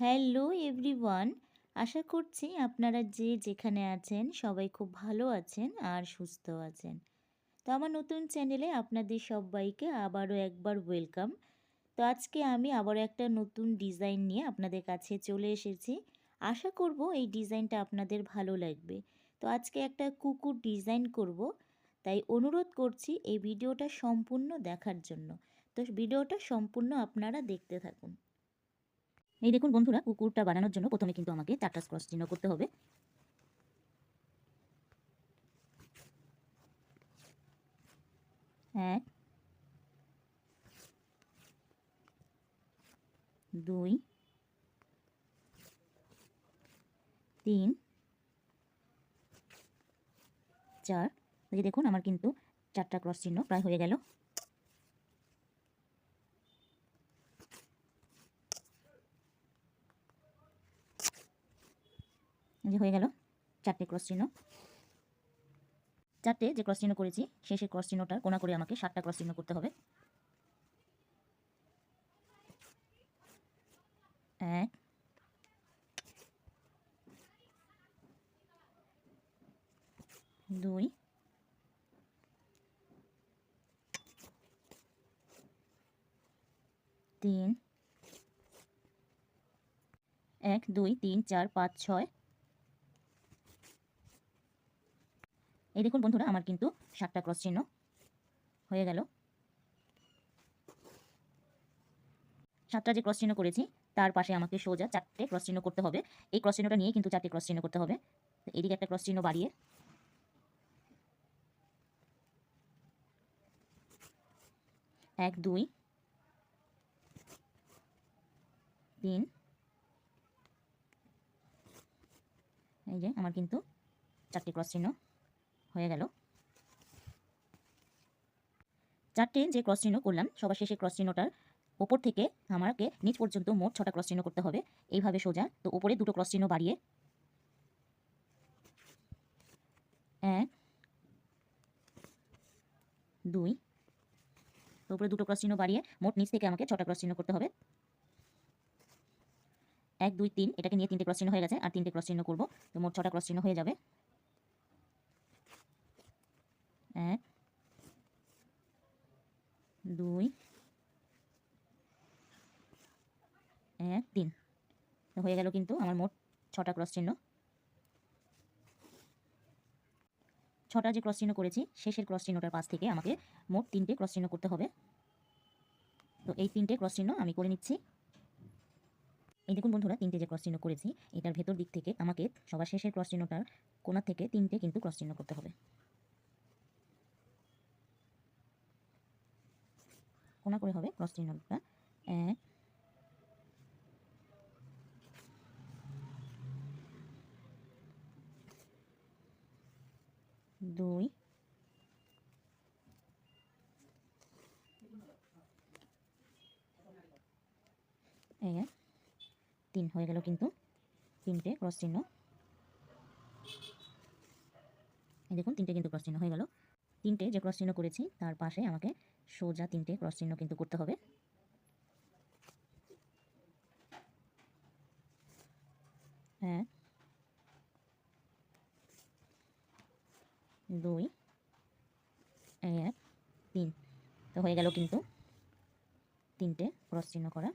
Hello everyone, আশা করছি আপনারা যে যেখানে আছেন সবাই খুব ভালো আছেন আর সুস্থ আছেন। তো আমার নতুন চ্যানেলে আপনাদের সবাইকে আবারও একবার ওয়েলকাম। তো আজকে আমি আবারও একটা নতুন ডিজাইন নিয়ে আপনাদের কাছে চলে এসেছি। আশা করব এই ডিজাইনটা আপনাদের ভালো লাগবে। তো আজকে একটা কুকুর ডিজাইন করব, তাই অনুরোধ করছি এই ভিডিওটা সম্পূর্ণ দেখার জন্য। তো ভিডিওটা সম্পূর্ণ আপনারা দেখতে থাকুন। এই দেখুন বন্ধুরা, কুকুরটা বানানোর জন্য প্রথমে কিন্তু আমাকে চারটা ক্রস চিহ্ন করতে হবে। এক, দুই, তিন, চার। দেখুন, আমার কিন্তু চারটা ক্রস চিহ্ন প্রায় হয়ে গেল। যে হয়ে গেল চারটে ক্রস চিহ্ন। চারটে যে ক্রস চিহ্ন করেছি শেষের ক্রস চিহ্নটা কোনা করে আমাকে সাতটা ক্রস চিহ্ন করতে হবে। এক, দুই, তিন, এক, দুই, তিন, চার, পাঁচ, ছয় এই দেখুন বন্ধুরা, আমার কিন্তু সাতটা ক্রস চিহ্ন হয়ে গেল। সাতটা যে ক্রস চিহ্ন করেছি, তার পাশে আমাকে সোজা চারটে ক্রস চিহ্ন করতে হবে। এই ক্রস চিহ্নটা নিয়ে কিন্তু চারটে ক্রস চিহ্ন করতে হবে। এদিকে একটা ক্রস চিহ্ন বাড়িয়ে এক, দুই, তিন, এই যে আমার কিন্তু চারটে ক্রস চিহ্ন হয়ে গেল। চারটে যে ক্রস চিহ্ন করলাম, সবার শেষে ক্রস চিহ্নটার ওপর থেকে আমাকে নিচ পর্যন্ত মোট ছটা ক্রস চিহ্ন করতে হবে। এইভাবে সোজা, তো ওপরে দুটো ক্রস চিহ্ন বাড়িয়ে এক, দুই, তো উপরে দুটো ক্রস চিহ্ন বাড়িয়ে মোট নিচ থেকে আমাকে ছটা ক্রস চিহ্ন করতে হবে। এক, দুই, তিন, এটাকে নিয়ে তিনটে ক্রস চিহ্ন হয়ে গেছে, আর তিনটে ক্রস চিহ্ন করব, তো মোট ছটা ক্রস চিহ্ন হয়ে যাবে। এক, দুই, এক, তিন। হয়ে গেল কিন্তু আমার মোট ছটা ক্রস চিহ্ন। ছটা যে ক্রস চিহ্ন করেছি, শেষের ক্রস চিহ্নটার পাশ থেকে আমাকে মোট তিনটে ক্রস চিহ্ন করতে হবে। তো এই তিনটে ক্রস চিহ্ন আমি করে নিচ্ছি। এই দেখুন বন্ধুরা, তিনটে যে ক্রস চিহ্ন করেছি, এটার ভেতর দিক থেকে আমাকে সবার শেষের ক্রস চিহ্নটার কোনা থেকে তিনটে কিন্তু ক্রস চিহ্ন করতে হবে। কোনা করে হবে, ক্রস চিহ্নটা এক। দুই। এই যে তিন হয়ে গেল কিন্তু তিনটে ক্রস চিহ্ন। দেখুন, তিনটে কিন্তু ক্রস চিহ্ন হয়ে গেল। তিনটে যে ক্রস চিহ্ন করেছি, তার পাশে আমাকে সোজা তিনটে ক্রস চিহ্ন কিন্তু করতে হবে। এক দুই, এক, তিন। তো হয়ে গেল কিন্তু তিনটে ক্রস চিহ্ন করা।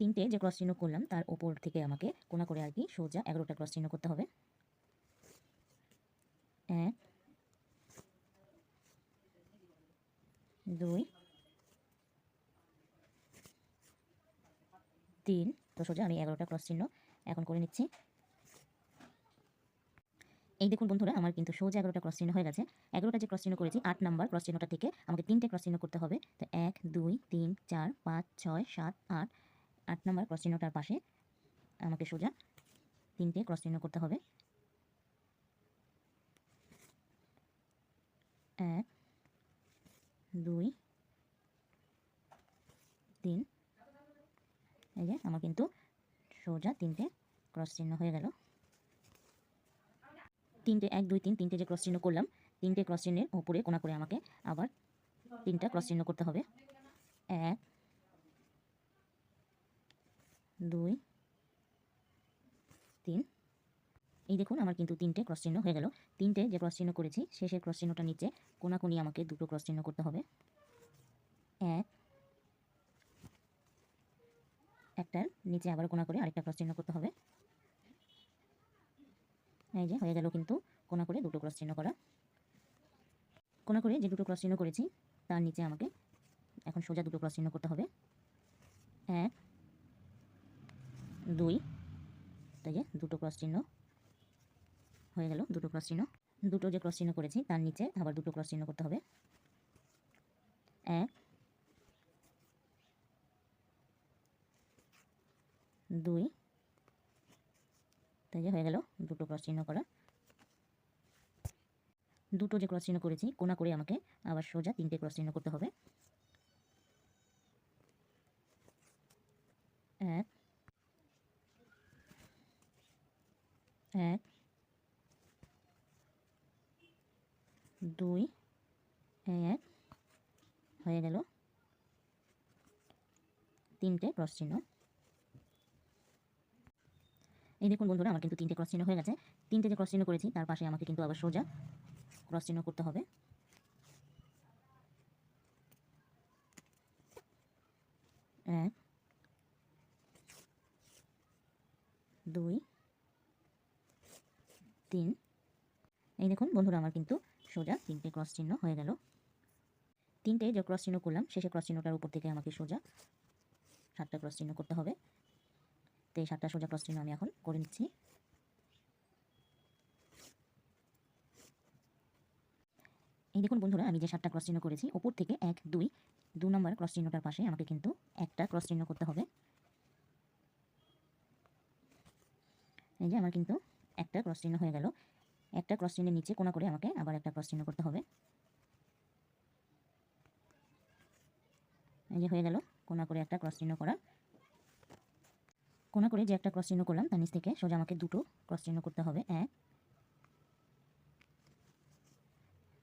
তিনটে যে ক্রস চিহ্ন করলাম, তার ওপর থেকে আমাকে কোনা করে আর কি সোজা এগারোটা ক্রস চিহ্ন করতে হবে। এক দুই। তিন। তো সোজা, আমি এগারোটা ক্রস চিহ্ন এখন করে নিচ্ছি। এই দেখুন বন্ধুরা, আমার কিন্তু সোজা এগারোটা ক্রস চিহ্ন হয়ে গেছে। এগারোটা যে ক্রস চিহ্ন করেছি, আট নাম্বার ক্রস চিহ্নটা থেকে আমাকে তিনটে ক্রস চিহ্ন করতে হবে। তো এক, দুই, তিন, চার, পাঁচ, ছয়, সাত, আট আট নাম্বার ক্রস চিহ্নটার পাশে আমাকে সোজা তিনটে ক্রস চিহ্ন করতে হবে এক দুই, তিন। এই যে, আমার কিন্তু সোজা তিনটে ক্রস চিহ্ন হয়ে গেল। তিনটে এক, দুই, তিন, তিনটে যে ক্রস চিহ্ন করলাম, তিনটে ক্রস চিহ্নের ওপরে কোনা করে আমাকে আবার তিনটা ক্রস চিহ্ন করতে হবে। এক, দুই, তিন। এই দেখুন, আমার কিন্তু তিনটে ক্রস চিহ্ন হয়ে গেল। তিনটে যে ক্রস চিহ্ন করেছি, শেষের ক্রস চিহ্নটা নিচে, কোনাকুনি আমাকে দুটো ক্রস চিহ্ন করতে হবে। এক, একটার নিচে আবার কোনা করে আরেকটা ক্রস চিহ্ন করতে হবে। এই যে, হয়ে গেল কিন্তু কোনা করে দুটো ক্রস চিহ্ন করা। কোনা করে যে দুটো ক্রস চিহ্ন করেছি, তার নিচে আমাকে এখন সোজা দুটো ক্রস চিহ্ন করতে হবে। এক, দুই, তাই দুটো ক্রস চিহ্ন হয়ে গেল দুটো ক্রস চিহ্ন। দুটো যে ক্রস চিহ্ন করেছি, তার নিচে আবার দুটো ক্রস চিহ্ন করতে হবে। এক, দুই, তাই যে হয়ে গেল দুটো ক্রস চিহ্ন করা। দুটো যে ক্রস চিহ্ন করেছি, কোনা করে আমাকে আবার সোজা তিনটে ক্রস চিহ্ন করতে হবে। এক এক দুই এক হয়ে গেল তিনটে ক্রস চিহ্ন। এই দেখুন বন্ধুরা, আমার কিন্তু তিনটে ক্রস চিহ্ন হয়ে গেছে। তিনটে যে ক্রস চিহ্ন করেছি, তার পাশে আমাকে কিন্তু আবার সোজা ক্রস চিহ্ন করতে হবে। এক, দুই, তিন। এই দেখুন বন্ধুরা, আমার কিন্তু সোজা তিনটে ক্রস চিহ্ন হয়ে গেল। তিনটে যে ক্রস চিহ্ন করলাম, শেষে ক্রস চিহ্নটার উপর থেকে আমাকে সোজা সাতটা ক্রস চিহ্ন করতে হবে। তো এই সাতটা সোজা ক্রস চিহ্ন আমি এখন করে নিচ্ছি। এই দেখুন বন্ধুরা, আমি যে সাতটা ক্রস চিহ্ন করেছি, ওপর থেকে এক, দুই, দু নম্বর ক্রস চিহ্নটার পাশে আমাকে কিন্তু একটা ক্রস চিহ্ন করতে হবে। এই যে আমার কিন্তু একটা ক্রস চিহ্ন হয়ে গেল। একটা ক্রস চিহ্নের নিচে কোনা করে আমাকে আবার একটা ক্রস চিহ্ন করতে হবে। এই যে হয়ে গেল। কোনা করে একটা ক্রস চিহ্ন করা। কোনা করে যে একটা ক্রস চিহ্ন করলাম, তার নিচ থেকে সোজা আমাকে দুটো ক্রস চিহ্ন করতে হবে, এক,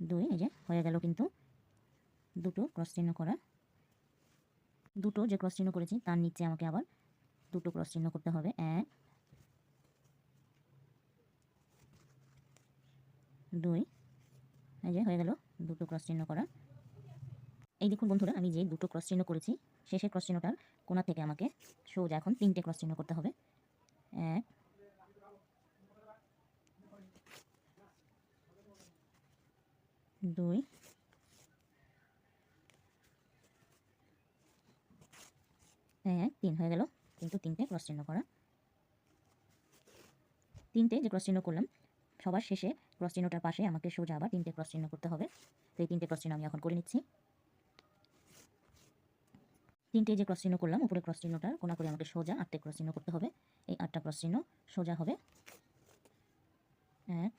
দুই, এই যে হয়ে গেল কিন্তু দুটো ক্রস চিহ্ন করা। দুটো যে ক্রস চিহ্ন করেছি, তার নিচে আমাকে আবার দুটো ক্রস চিহ্ন করতে হবে, এক, দুই, এই যে হয়ে গেল দুটো ক্রস চিহ্ন করা। এই দেখুন বন্ধুরা, আমি যে দুটো ক্রস চিহ্ন করেছি শেষের ক্রস চিহ্নটার থেকে আমাকে সোজা এখন তিনটে ক্রস চিহ্ন করতে হবে। এক, দুই এক তিন হয়ে গেল। কিন্তু তিনটে ক্রস চিহ্ন করা। তিনটে যে ক্রস চিহ্ন করলাম, সবার শেষে ক্রস চিহ্নটার পাশে আমাকে সোজা আবার তিনটে ক্রস চিহ্ন করতে হবে। তো এই তিনটে ক্রস চিহ্ন আমি এখন করে নিচ্ছি। তিনটে যে ক্রস চিহ্ন করলাম উপরে ক্রস চিহ্নটার কোনা করে আমাকে সোজা আটটে ক্রস চিহ্ন করতে হবে। এই আটটা ক্রস চিহ্ন সোজা হবে। এক,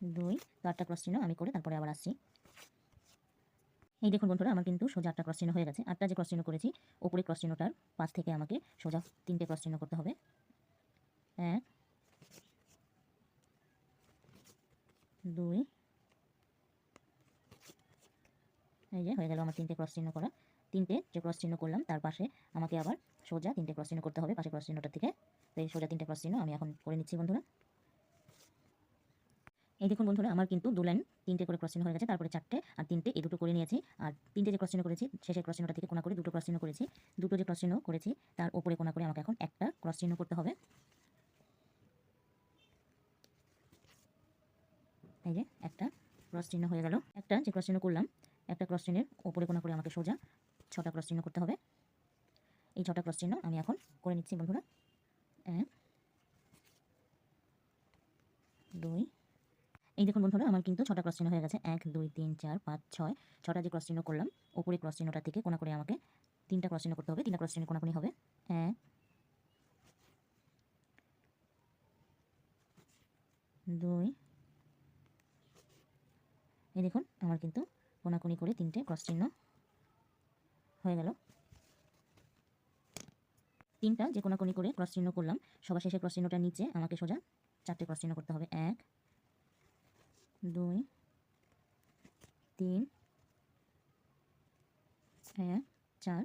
দুই, তো আটটা ক্রস চিহ্ন আমি করে তারপরে আবার আসছি। এই দেখুন বন্ধুরা, আমার কিন্তু সোজা আটটা ক্রস চিহ্ন হয়ে গেছে। আটটা যে ক্রস চিহ্ন করেছি ওপরে ক্রস চিহ্নটার পাশ থেকে আমাকে সোজা তিনটে ক্রস চিহ্ন করতে হবে। এক, দুই এই যে হয়ে গেল আমার তিনটে ক্রস চিহ্ন করা তিনটে যে ক্রস চিহ্ন করলাম তার পাশে আমাকে আবার সোজা তিনটে ক্রস চিহ্ন করতে হবে পাশে ক্রস চিহ্নটার থেকে তো এই সোজা তিনটে ক্রস চিহ্ন আমি এখন করে নিচ্ছি বন্ধুরা এই দেখুন বন্ধুরা আমার কিন্তু দু লাইন তিনটে করে ক্রস চিহ্ন হয়ে গেছে তারপরে চারটে আর তিনটে এই দুটো করে নিয়েছি আর তিনটে যে ক্রস চিহ্ন করেছি শেষের ক্রস চিহ্নটা থেকে কোনা করে দুটো ক্রস চিহ্ন করেছি দুটো যে ক্রস চিহ্ন করেছি তার উপরে কোনা করে আমাকে এখন একটা ক্রস চিহ্ন করতে হবে এই যে একটা ক্রস চিহ্ন হয়ে গেল একটা যে ক্রস চিহ্ন করলাম একটা ক্রস চিহ্নের ওপরে কোনা করে আমাকে সোজা ছটা ক্রস চিহ্ন করতে হবে। এই ছটা ক্রস চিহ্ন আমি এখন করে নিচ্ছি বন্ধুরা। এক, দুই, এই দেখুন বন্ধুরা, আমার কিন্তু ছটা ক্রস চিহ্ন হয়ে গেছে। এক, দুই, তিন, চার, পাঁচ, ছয়, ছটা যে ক্রস চিহ্ন করলাম ওপরে ক্রস চিহ্নটা থেকে কোনা করে আমাকে তিনটা ক্রস চিহ্ন করতে হবে, তিনটা ক্রস চিহ্ন কোনাকুনি হবে। এক, দুই, এই দেখুন, আমার কিন্তু কোনাকুনি করে তিনটে ক্রস চিহ্ন হয়ে গেল। তিনটা যে কোনাকুনি করে ক্রস চিহ্ন করলাম, সবার শেষে ক্রস চিহ্নটার নিচে আমাকে সোজা চারটে ক্রস চিহ্ন করতে হবে। এক, দুই, তিন এক চার।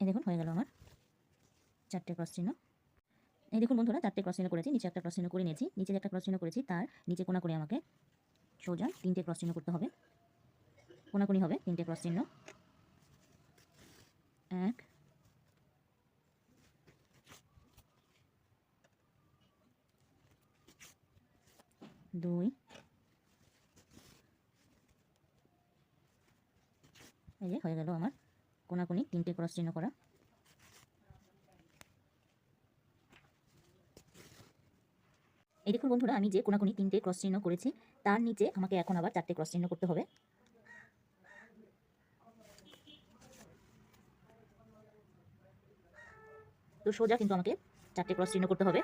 দেখুন, হয়ে গেল আমার চারটে ক্রস চিহ্ন। এই দেখুন বন্ধুরা, চারটে ক্রস চিহ্ন করেছি, নিচে একটা ক্রস চিহ্ন করে নিয়েছি নিচে একটা ক্রস চিহ্ন করেছি, তার নিচে কোনা করে আমাকে সোজা তিনটে ক্রস চিহ্ন করতে হবে। কোনাকুনি হবে, তিনটে ক্রস চিহ্ন। এক। দুই। এই যে, হয়ে গেল আমার কোনাকুনি, তিনটে ক্রস চিহ্ন করা। এই দেখুন বন্ধুরা, আমি যে কোনাকুনি তিনটে ক্রস চিহ্ন করেছি, তার নিচে আমাকে এখন আবার চারটে ক্রস চিহ্ন করতে হবে। তো সোজা কিন্তু আমাকে চারটে ক্রস চিহ্ন করতে হবে।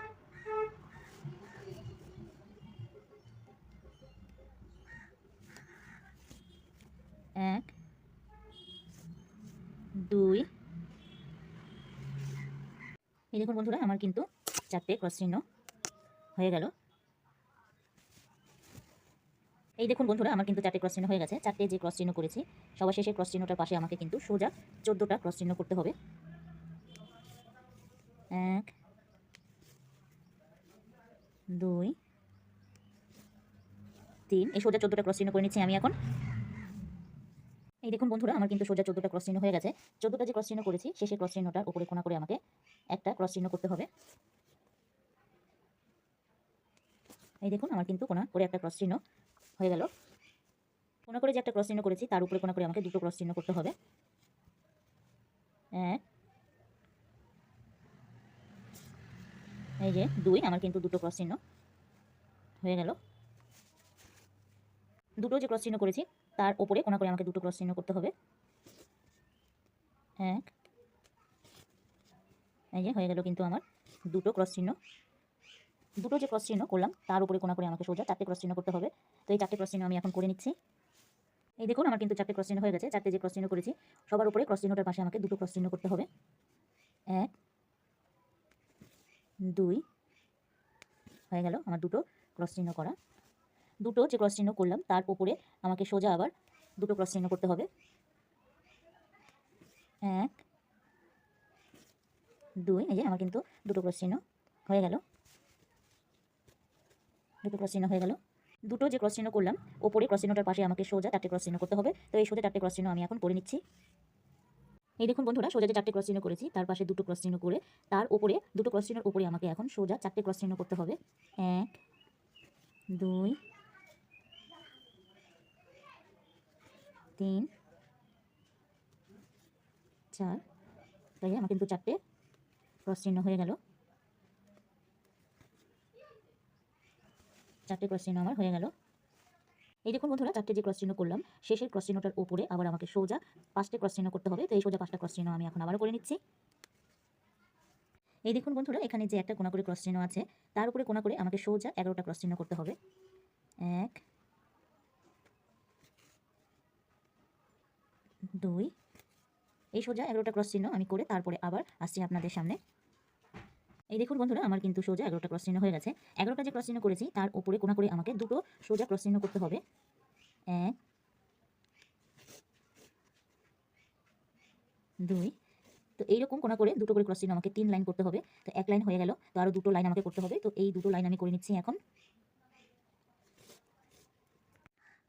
এক, দুই, এই দেখুন বন্ধুরা, আমার কিন্তু চারটে ক্রস চিহ্ন হয়ে গেল। এই দেখুন বন্ধুরা, আমার কিন্তু চারটে ক্রস চিহ্ন হয়ে গেছে। চারটে যে ক্রস চিহ্ন করেছি, সবার শেষে ক্রস চিহ্নটার পাশে আমাকে কিন্তু সোজা চোদ্দোটা ক্রস চিহ্ন করতে হবে। এক, দুই, তিন। এই সোজা চোদ্দোটা ক্রস চিহ্ন করে নিচ্ছি আমি এখন। এই দেখুন বন্ধুরা, আমার কিন্তু সোজা চোদ্দোটা ক্রস চিহ্ন হয়ে গেছে। চোদ্দোটা যে ক্রস চিহ্ন করেছি, শেষে ক্রস চিহ্নটার উপরে কোনা করে আমাকে একটা ক্রস চিহ্ন করতে হবে। এই দেখুন, আমার কিন্তু কোনা করে একটা ক্রস চিহ্ন হয়ে গেল। কোনা করে যে একটা ক্রস চিহ্ন করেছি, তার উপরে কোনা করে আমাকে দুটো ক্রস চিহ্ন করতে হবে। এক এই যে দুই, আমার কিন্তু দুটো ক্রস চিহ্ন হয়ে গেল। দুটো যে ক্রস চিহ্ন করেছি, তার ওপরে কোনা করে আমাকে দুটো ক্রস চিহ্ন করতে হবে। এক। এই যে হয়ে গেল কিন্তু আমার দুটো ক্রস চিহ্ন দুটো যে ক্রস চিহ্ন করলাম তার উপরে কোনা করে আমাকে সোজা চারটে ক্রস চিহ্ন করতে হবে তো এই চারটে ক্রস চিহ্ন আমি এখন করে নিচ্ছি এই দেখুন আমার কিন্তু চারটে ক্রস চিহ্ন হয়ে গেছে চারটে যে ক্রস চিহ্ন করেছি সবার উপরে ক্রস চিহ্নটার পাশে আমাকে দুটো ক্রস চিহ্ন করতে হবে এক দুই হয়ে গেল আমার দুটো ক্রস চিহ্ন করা দুটো যে ক্রস চিহ্ন করলাম তার উপরে আমাকে সোজা আবার দুটো ক্রস চিহ্ন করতে হবে এক দুই এই যে আমার কিন্তু দুটো ক্রস চিহ্ন হয়ে গেল দুটো ক্রস চিহ্ন হয়ে গেল। দুটো যে ক্রস চিহ্ন করলাম ওপরে ক্রস চিহ্নটার পাশে আমাকে সোজা চারটে ক্রস চিহ্ন করতে হবে। তো এই সোজা চারটে ক্রস চিহ্ন আমি এখন করে নিচ্ছি। এই দেখুন বন্ধুরা, সোজা যে চারটে ক্রস চিহ্ন করেছি, তার পাশে দুটো ক্রস চিহ্ন করে, তার উপরে, দুটো ক্রস চিহ্নের উপরে আমাকে এখন সোজা চারটে ক্রস চিহ্ন করতে হবে। এক, দুই, তিন, চার, তাই আমার কিন্তু চারটে ক্রস চিহ্ন হয়ে গেল। চারটে ক্রস চিহ্ন আমার হয়ে গেল। এই দেখুন বন্ধুরা, চারটে যে ক্রস চিহ্ন করলাম, শেষের ক্রস চিহ্নটার উপরে আবার আমাকে সোজা পাঁচটা ক্রস চিহ্ন করতে হবে, তো এই সোজা পাঁচটা ক্রস চিহ্ন আমি এখন আবারও করে নিচ্ছি। এই দেখুন বন্ধুরা, এখানে যে একটা কোনা করে ক্রস চিহ্ন আছে, তার উপরে কোনা করে আমাকে সোজা এগারোটা ক্রস চিহ্ন করতে হবে। এক, দুই, এই সোজা এগারোটা ক্রস চিহ্ন আমি করে তারপরে আবার আসছি আপনাদের সামনে। এই দেখুন বন্ধুরা, আমার কিন্তু সোজা এগারোটা ক্রস চিহ্ন হয়ে গেছে। এগারোটা যে ক্রস চিহ্ন করেছি, তার উপরে কোনা করে আমাকে দুটো সোজা ক্রস চিহ্ন করতে হবে। এক, দুই, তো এইরকম কোনা করে দুটো করে ক্রস চিহ্ন আমাকে তিন লাইন করতে হবে। তো এক লাইন হয়ে গেল, তো আরও দুটো লাইন আমাকে করতে হবে। তো এই দুটো লাইন আমি করে নিচ্ছি এখন।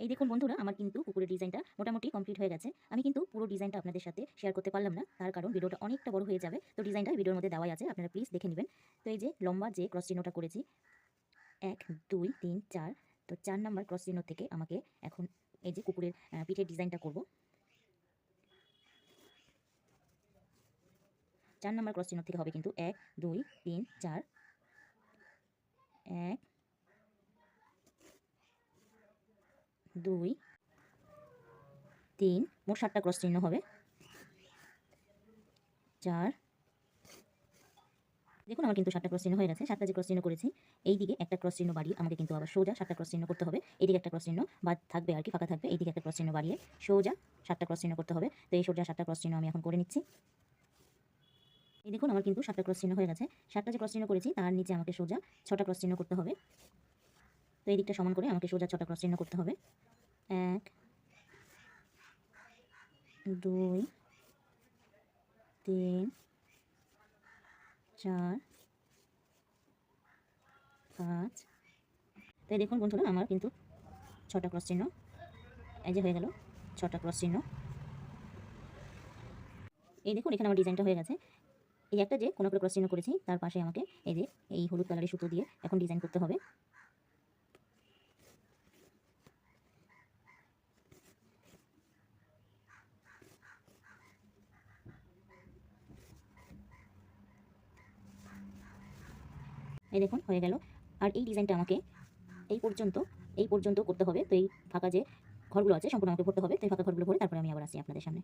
এই দেখুন বন্ধুরা, আমার কিন্তু কুকুরের ডিজাইনটা মোটামুটি কমপ্লিট হয়ে গেছে। আমি কিন্তু পুরো ডিজাইনটা আপনাদের সাথে শেয়ার করতে পারলাম না, তার কারণ ভিডিওটা অনেকটা বড় হয়ে যাবে। তো ডিজাইনটা ভিডিওর মধ্যে দেওয়াই আছে, আপনারা প্লিজ দেখে নেবেন। তো এই যে লম্বা যে ক্রস চিহ্নটা করেছি, এক, দুই, তিন, চার, তো চার নাম্বার ক্রস চিহ্ন থেকে আমাকে এখন এই যে কুকুরের পিঠের ডিজাইনটা করব। চার নাম্বার ক্রস চিহ্ন থেকে হবে কিন্তু এক, দুই, তিন, চার, এক দুই তিন মোট সাতটা ক্রস চিহ্ন হবে চার দেখুন আমার কিন্তু সাতটা ক্রস চিহ্ন হয়ে গেছে সাতটা যে ক্রস চিহ্ন করেছি এই দিকে একটা ক্রস চিহ্ন বাড়িয়ে আমাকে কিন্তু আবার সোজা সাতটা ক্রস চিহ্ন করতে হবে এইদিকে একটা ক্রস চিহ্ন বা থাকবে আর কি ফাঁকা থাকবে এইদিকে একটা ক্রস চিহ্ন বাড়িয়ে সোজা সাতটা ক্রস চিহ্ন করতে হবে তো এই সোজা সাতটা ক্রস চিহ্ন আমি এখন করে নিচ্ছি এই দেখুন আমার কিন্তু সাতটা ক্রস চিহ্ন হয়ে গেছে সাতটা যে ক্রস চিহ্ন করেছি তার নিচে আমাকে সোজা ছটা ক্রস চিহ্ন করতে হবে তো এই দিকটা সমান করে আমাকে সোজা ছটা ক্রস চিহ্ন করতে হবে। এক, দুই, তিন, চার, পাঁচ। তাই দেখুন বন্ধুরা, আমার কিন্তু ছটা ক্রস চিহ্ন, এই যে হয়ে গেল ছটা ক্রস চিহ্ন। এই দেখুন, এখানে আমার ডিজাইনটা হয়ে গেছে। এই একটা যে কোনো ক্রস চিহ্ন করেছি, তার পাশে আমাকে এই যে এই হলুদ কালারের সুতো দিয়ে এখন ডিজাইন করতে হবে। এই দেখুন, হয়ে গেল। আর এই ডিজাইনটা আমাকে এই পর্যন্ত এই পর্যন্ত করতে হবে। তো এই ফাঁকা যে ঘরগুলো আছে, সম্পূর্ণ আমাকে ভরতে হবে। তো এই ফাঁকা ঘরগুলো ভরে তারপরে আমি আবার আসি আপনাদের সামনে।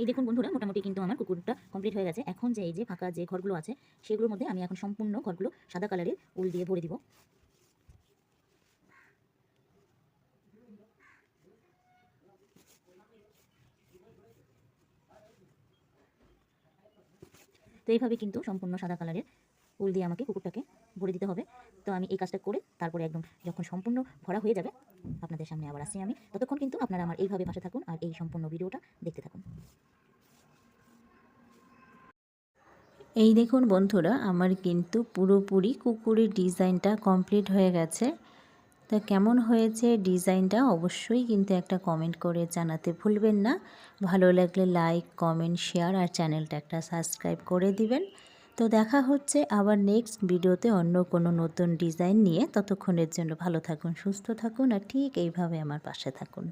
এই দেখুন বন্ধুরা, মোটামুটি কিন্তু আমার কুকুরটা কমপ্লিট হয়ে গেছে। এখন যে এই যে ফাঁকা যে ঘরগুলো আছে, সেগুলোর মধ্যে আমি এখন সম্পূর্ণ ঘরগুলো সাদা কালারের উল দিয়ে ভরে দিব। তো এইভাবে কিন্তু সম্পূর্ণ সাদা কালারের উল দিয়ে আমাকে কুকুরটাকে ভরে দিতে হবে। তো আমি এই কাজটা করে তারপরে একদম যখন সম্পূর্ণ ভরা হয়ে যাবে, আপনাদের সামনে আবার আসি আমি। ততক্ষণ কিন্তু আপনারা আমার এইভাবে পাশে থাকুন আর এই সম্পূর্ণ ভিডিওটা দেখতে থাকুন। এই দেখুন বন্ধুরা, আমার কিন্তু পুরোপুরি কুকুরের ডিজাইনটা কমপ্লিট হয়ে গেছে। তা কেমন হয়েছে ডিজাইনটা অবশ্যই কিন্তু একটা কমেন্ট করে জানাতে ভুলবেন না। ভালো লাগলে লাইক, কমেন্ট, শেয়ার আর চ্যানেলটা একটা সাবস্ক্রাইব করে দিবেন। তো দেখা হচ্ছে আবার নেক্সট ভিডিওতে অন্য কোনো নতুন ডিজাইন নিয়ে। ততক্ষণের জন্য ভালো থাকুন, সুস্থ থাকুন আর ঠিক এইভাবে আমার পাশে থাকুন।